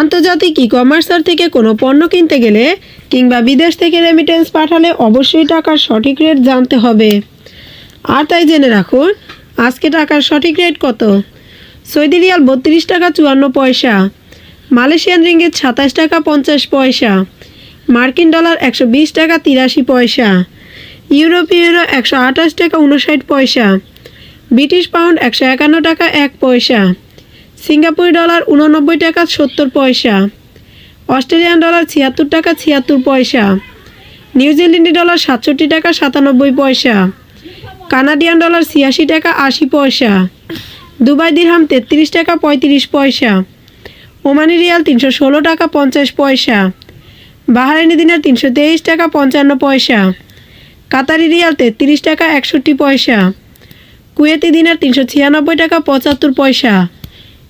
আন্তর্জাতিক ই কমার্সার থেকে কোনো পণ্য কিনতে গেলে কিংবা বিদেশ থেকে রেমিটেন্স পাঠালে অবশ্যই টাকার সঠিক রেট জানতে হবে। আর তাই জেনে রাখুন, আজকে টাকার সঠিক রেট কত? সৌদি রিয়াল বত্রিশ টাকা চুয়ান্ন পয়সা, মালয়েশিয়ান রিঙ্গিত সাতাশ টাকা পঞ্চাশ পয়সা, মার্কিন ডলার একশো বিশ টাকা তিরাশি পয়সা, ইউরোপীয় ইউরো একশো আঠাশ টাকা উনষাট পয়সা, ব্রিটিশ পাউন্ড একশো একান্ন টাকা এক পয়সা সিঙ্গাপুরি ডলার উননব্বই টাকা সত্তর পয়সা, অস্ট্রেলিয়ান ডলার ছিয়াত্তর টাকা ছিয়াত্তর পয়সা নিউজিল্যান্ডি ডলার সাতষট্টি টাকা সাতানব্বই পয়সা, কানাডিয়ান ডলার ছিয়াশি টাকা আশি পয়সা, দুবাই দিরহাম তেত্রিশ টাকা পঁয়ত্রিশ পয়সা, ওমানি রিয়াল তিনশো ষোলো টাকা পঞ্চাশ পয়সা, বাহারাইনি দিনার তিনশো তেইশ টাকা পঞ্চান্ন পয়সা, কাতারি রিয়াল তেত্রিশ টাকা একষট্টি পয়সা, কুয়েতি দিনার তিনশো ছিয়ানব্বই টাকা পঁচাত্তর পয়সা